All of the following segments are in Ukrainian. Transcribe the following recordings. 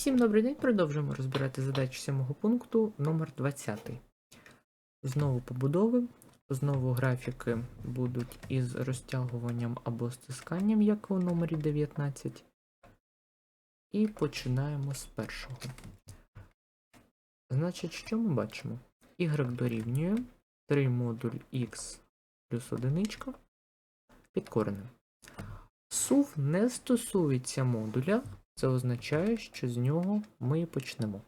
Всім добрий день, продовжуємо розбирати задачу сьомого пункту номер 20. Знову побудови, знову графіки будуть із розтягуванням або стисканням, як у номері 19. І починаємо з першого. Значить, що ми бачимо? Y дорівнює 3 модуль x плюс 1 під коренем. Сув не стосується модуля, це означає, що з нього ми і почнемо.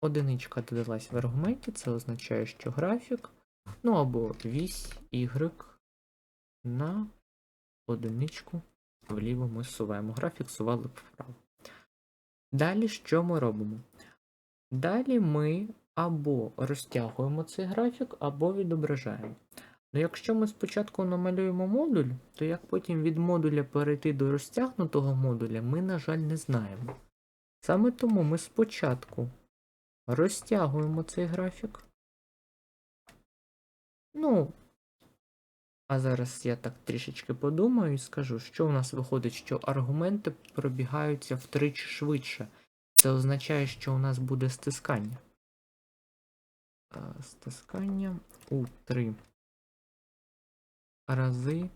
Одиничка додалась в аргументі, це означає, що графік, ну або вісь y на одиничку вліво ми суваємо. Графік сували вправо. Далі що ми робимо? Далі ми або розтягуємо цей графік, або відображаємо. Ну, якщо ми спочатку намалюємо модуль, то як потім від модуля перейти до розтягнутого модуля, ми, на жаль, не знаємо. Саме тому ми спочатку розтягуємо цей графік. Ну, а зараз я так трішечки подумаю і скажу, що у нас виходить, що аргументи пробігаються втричі швидше. Це означає, що у нас буде стискання. Е, Стискання у 3 рази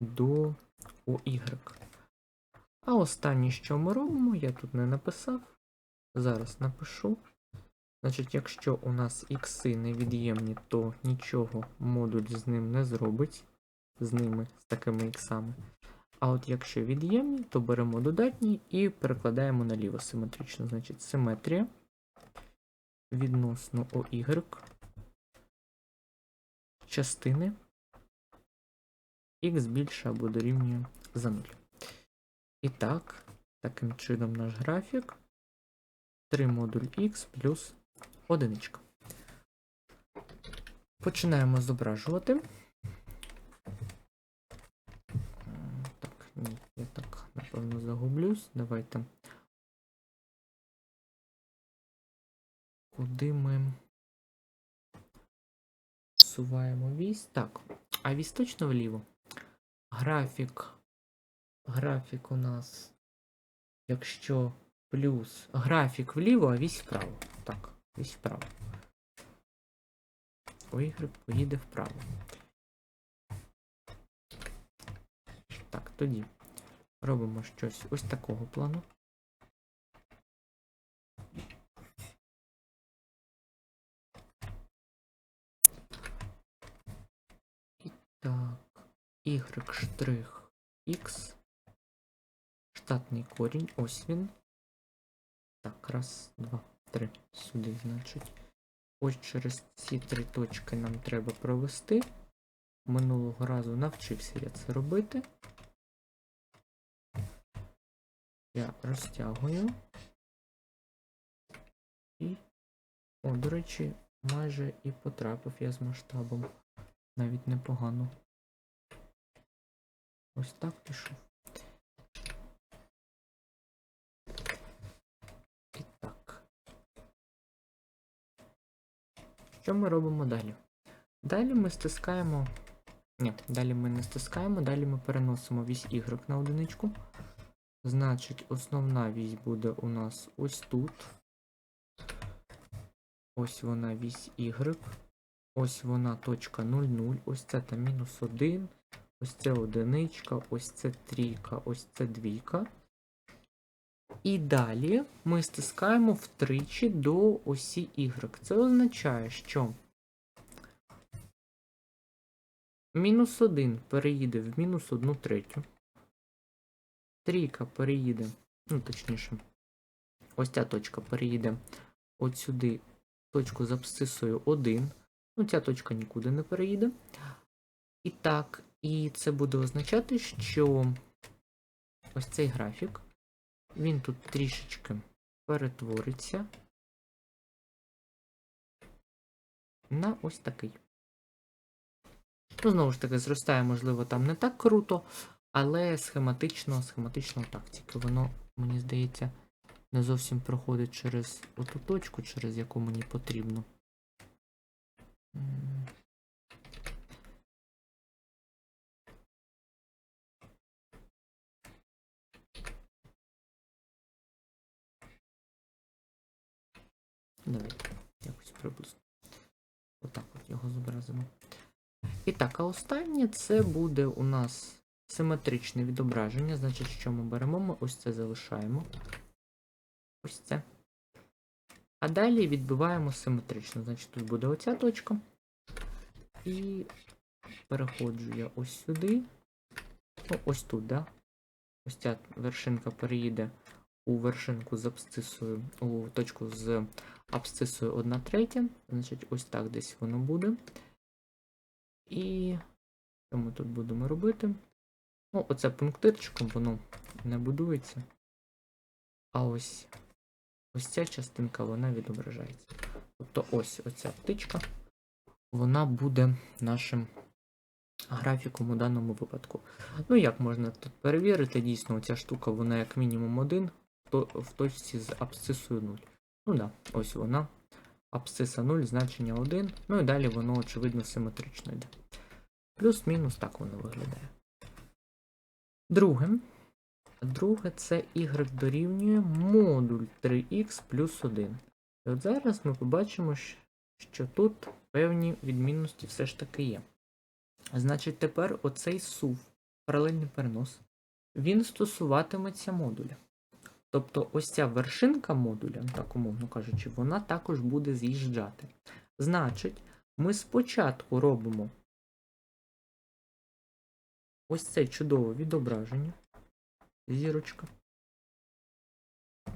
до OY. А останнє, що ми робимо, я тут не написав. Зараз напишу. Значить, якщо у нас ікси невід'ємні, то нічого модуль з ним не зробить. З ними, з такими іксами. А от якщо від'ємні, то беремо додатні і перекладаємо наліво симетрично. Значить, симетрія відносно OY частини х більше або дорівнює за 0. І так, таким чином наш графік 3 модуль х плюс 1. Починаємо зображувати. Так, ні, я так, напевно, загублюсь. Давайте. Куди ми суваємо вісь? Так, а вісь точно вліво? Графік. Графік у нас, якщо плюс графік вліво, а вісь вправо. Так, вісь вправо. Y поїде вправо. Так, тоді робимо щось ось такого плану. І так. Y. Штатний корінь, ось він. Так, раз, два, три. Сюди, значить. Ось через ці три точки нам треба провести. Минулого разу навчився я це робити. Я розтягую. І, о, до речі, майже і потрапив я з масштабом. Навіть непогано. Ось так пішов. І так. Що ми робимо далі? Далі ми стискаємо. Ні, далі ми не стискаємо, далі ми переносимо вісь Y на одиничку. Значить, основна вісь буде у нас ось тут. Ось вона вісь Y. Ось вона точка 0,0. Ось це там мінус 1. Ось це одиничка, ось це трійка, ось це двійка. І далі ми стискаємо втричі до осі Y. Це означає, що мінус 1 переїде в мінус 1 третю. Трійка переїде, ну точніше, ось ця точка переїде от сюди точку з абсцисою 1. Ну, ця точка нікуди не переїде. І так, і це буде означати, що ось цей графік, він тут трішечки перетвориться на ось такий. Ну, знову ж таки, зростає, можливо, там не так круто, але схематично, схематично так, тільки воно, мені здається, не зовсім проходить через оту точку, через яку мені потрібно. М. Якось приблизно. Отак от його зобразимо. І так, а останнє це буде у нас симетричне відображення. Значить, що ми беремо? Ми ось це залишаємо. Ось це. А далі відбиваємо симетрично. Значить, тут буде оця точка. І переходжу я ось сюди. Ну, ось тут, да? Ось ця вершинка переїде у вершинку з абсцисою, у точку з абсцисою 1 третя. Значить, ось так десь воно буде. І що ми тут будемо робити? Ну, оце пунктирчиком воно не будується. А ось ось ця частинка вона відображається. Тобто ось оця птичка, вона буде нашим графіком у даному випадку. Ну, як можна тут перевірити, дійсно, ця штука, вона як мінімум один в точці з абсцисою 0. Ну да, ось вона. Абсциса 0, значення 1. Ну і далі воно, очевидно, симетрично йде. Плюс-мінус так воно виглядає. Друге. Друге це y дорівнює модуль 3х плюс 1. І от зараз ми побачимо, що тут певні відмінності все ж таки є. Значить, тепер оцей сув, паралельний перенос, він стосуватиметься модуля. Тобто ось ця вершинка модуля, так умовно кажучи, вона також буде з'їжджати. Значить, ми спочатку робимо ось це чудове відображення. Зірочка.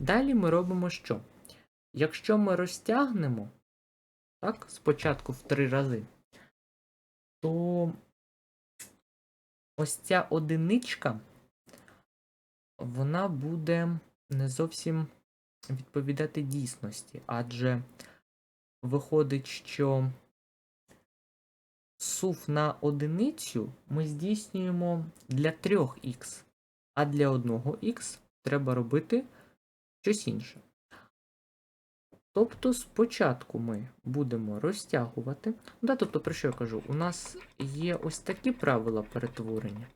Далі ми робимо що? Якщо ми розтягнемо, так, спочатку в три рази, то ось ця одиничка, вона буде не зовсім відповідати дійсності, адже виходить, що сув на одиницю ми здійснюємо для 3х, а для 1х треба робити щось інше. Тобто спочатку ми будемо розтягувати. Да, тобто, про що я кажу? У нас є ось такі правила перетворення.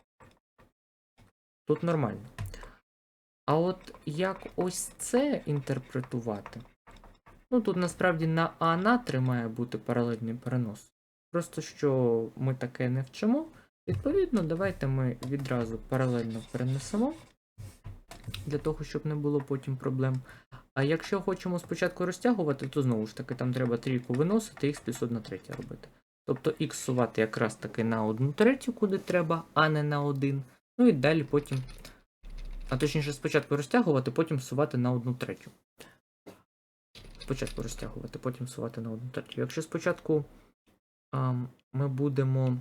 Тут нормально. А от як ось це інтерпретувати? Ну, тут насправді на А на 3 має бути паралельний перенос. Просто що ми таке не вчимо. Відповідно, давайте ми відразу паралельно перенесемо, для того, щоб не було потім проблем. А якщо хочемо спочатку розтягувати, то знову ж таки там треба трійку виносити, х плюс 1 третя робити. Тобто х сувати якраз таки на 1 третю, куди треба, а не на 1. Ну і далі потім. А точніше, спочатку розтягувати, потім сувати на 1 третю. Спочатку розтягувати, потім сувати на 1 третю. Якщо спочатку а, ми будемо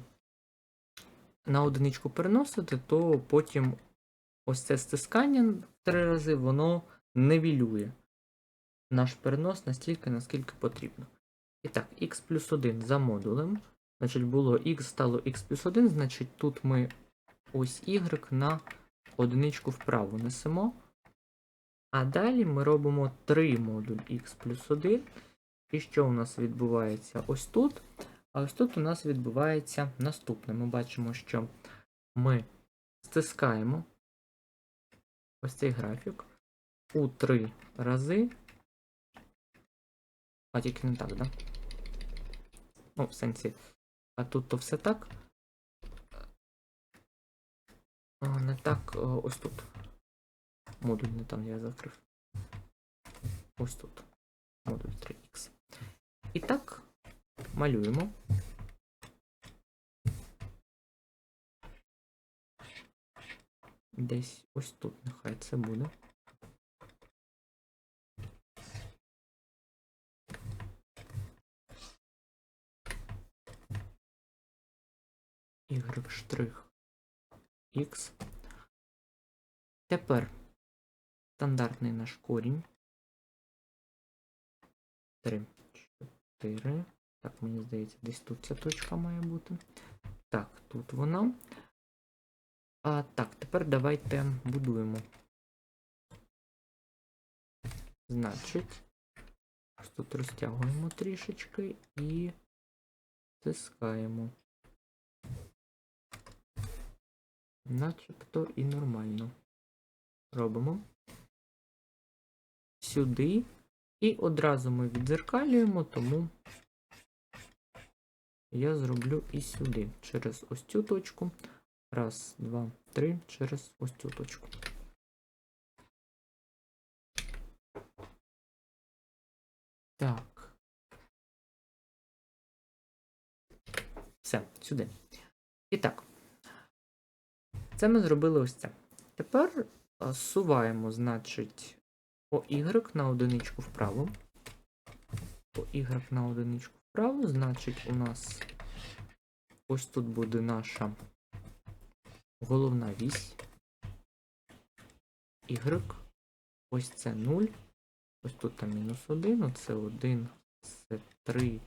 на одиничку переносити, то потім ось це стискання в три рази, воно невілює наш перенос настільки, наскільки потрібно. І так, x плюс 1 за модулем. Значить, було x стало x плюс 1, значить тут ми ось y на одиничку вправо несемо. А далі ми робимо 3 модуль x плюс 1. І що у нас відбувається ось тут? А ось тут у нас відбувається наступне. Ми бачимо, що ми стискаємо ось цей графік у 3 рази. А тільки не так, да? Ну, в сенсі. А тут то все так. Не так, ось тут. Модуль не там я закрив. Ось тут. Модуль 3х. І так, малюємо. Десь ось тут нехай це буде. y штрих x. Тепер стандартний наш корінь. 3, 4. Так, мені здається, десь тут ця точка має бути. Так, тут вона. А так, тепер давайте будуємо. Значить, тут розтягуємо трішечки і стискаємо. Начебто і нормально. Робимо. Сюди І одразу ми відзеркалюємо, тому я зроблю і сюди, через ось цю точку. Раз, два, три, через ось цю точку. Так. Все, сюди. І так. Це ми зробили ось це. Тепер а, зсуваємо, значить, по Y на одиничку вправо. По Y на одиничку вправо, значить, у нас ось тут буде наша головна вісь. Y. Ось це 0. Ось тут там мінус 1, оце 1, це 3,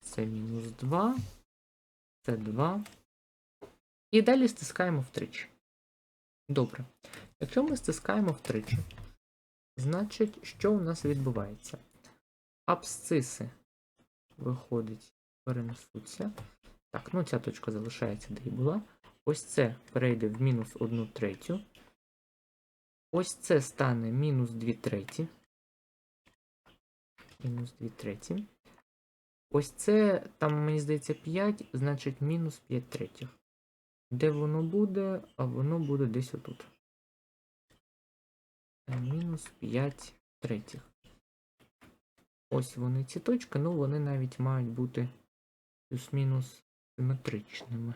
це мінус 2, це 2. І далі стискаємо втричі. Добре. Якщо ми стискаємо втричі, значить, що у нас відбувається? Абсциси виходить, перенесуться. Так, ну ця точка залишається, де і була. Ось це перейде в мінус 1 третю. Ось це стане мінус 2 треті. Мінус 2 треті. Ось це, там, мені здається, 5, значить мінус 5 третіх. Де воно буде? А воно буде десь отут. Е, Мінус 5 третіх. Ось вони ці точки, ну вони навіть мають бути плюс-мінус симетричними.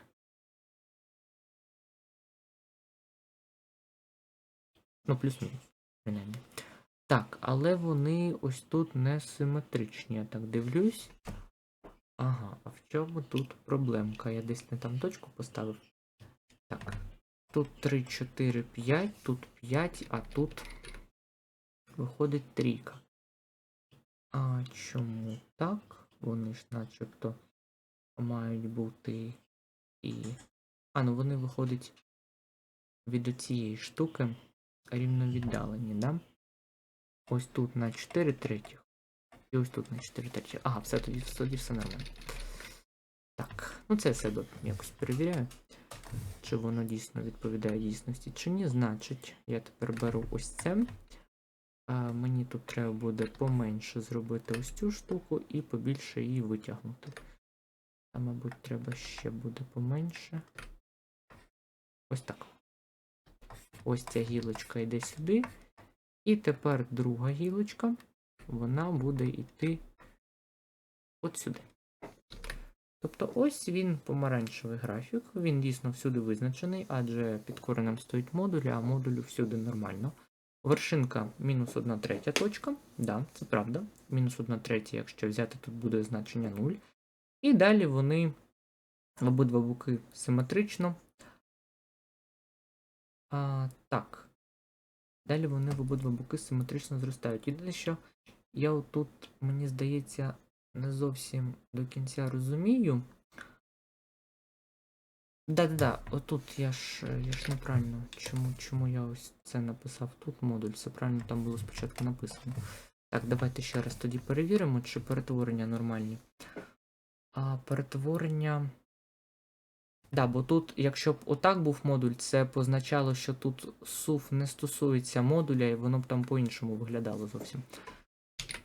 Ну, плюс-мінус, принаймні. Так, але вони ось тут не симетричні. Я так дивлюсь. Ага, а в чому тут проблемка? Я десь не там точку поставив. Так. Тут 3, 4, 5, тут 5, а тут виходить трійка. А чому так? Вони ж начебто мають бути і. А, ну вони виходять від цієї штуки рівно віддалені, да? Ось тут на 4 третіх. І ось тут на 4 третіх. Ага, все тоді, тоді все нормально. Так, ну це себе якось перевіряю. Чи воно дійсно відповідає дійсності, чи ні. Значить, я тепер беру ось це. А, мені тут треба буде поменше зробити ось цю штуку і побільше її витягнути. А, мабуть, треба ще буде поменше. Ось так. Ось ця гілочка йде сюди. І тепер друга гілочка, вона буде йти от сюди. Тобто ось він помаранчевий графік, він дійсно всюди визначений, адже під коренем стоїть модуль, а модулю всюди нормально. Вершинка мінус 1 третя точка. Да, це правда. Мінус 1 третя, якщо взяти, тут буде значення 0. І далі вони обидва боки симетрично. А, Так. Далі вони в обидва боки симетрично зростають. Єдине, що я отут, мені здається, не зовсім до кінця розумію. Да-да-да, отут я ж я ж неправильно. Чому чому я ось це написав тут модуль? Це правильно там було спочатку написано. Так, давайте ще раз тоді перевіримо, чи перетворення нормальні. А перетворення. Да, бо тут, якщо б отак був модуль, це означало, що тут сув не стосується модуля, і воно б там по-іншому виглядало зовсім.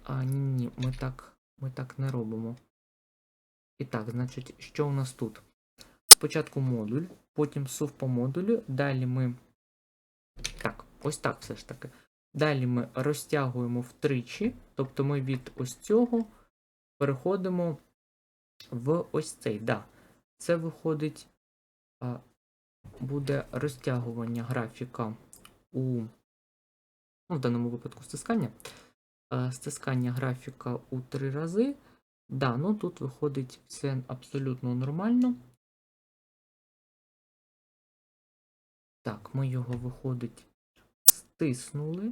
А ні, ні, ми так, ми так не робимо. І так, значить, що у нас тут? Спочатку модуль, потім сув по модулю, далі ми. Так, ось так все ж таки. Далі ми розтягуємо втричі, тобто ми від ось цього переходимо в ось цей. Да. Це виходить, буде розтягування графіка у, ну, в даному випадку стискання. А, стискання графіка у три рази. Да, ну тут виходить все абсолютно нормально. Так, ми його виходить, стиснули.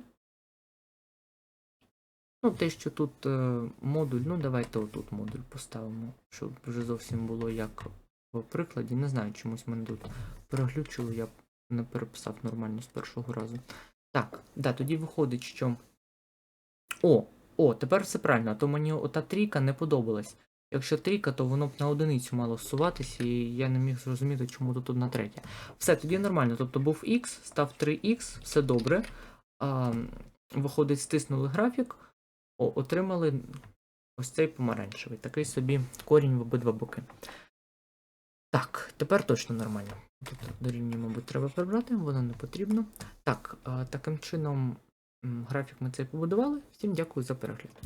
Ну, те, що тут е, модуль, ну давайте отут модуль поставимо, щоб вже зовсім було як в прикладі. Не знаю, чомусь мене тут переглючило, я не переписав нормально з першого разу. Так, да, тоді виходить, що. О, о, тепер все правильно, а то мені ота трійка не подобалась. Якщо трійка, то воно б на одиницю мало всуватися, і я не міг зрозуміти, чому тут одна третя. Все, тоді нормально. Тобто був X, став 3X, все добре. А, Виходить, стиснули графік. О, отримали ось цей помаранчевий. Такий собі корінь в обидва боки. Так, тепер точно нормально. Тут дорівнює, мабуть, треба прибрати, воно не потрібно. Так, а, таким чином графік ми цей побудували. Всім дякую за перегляд.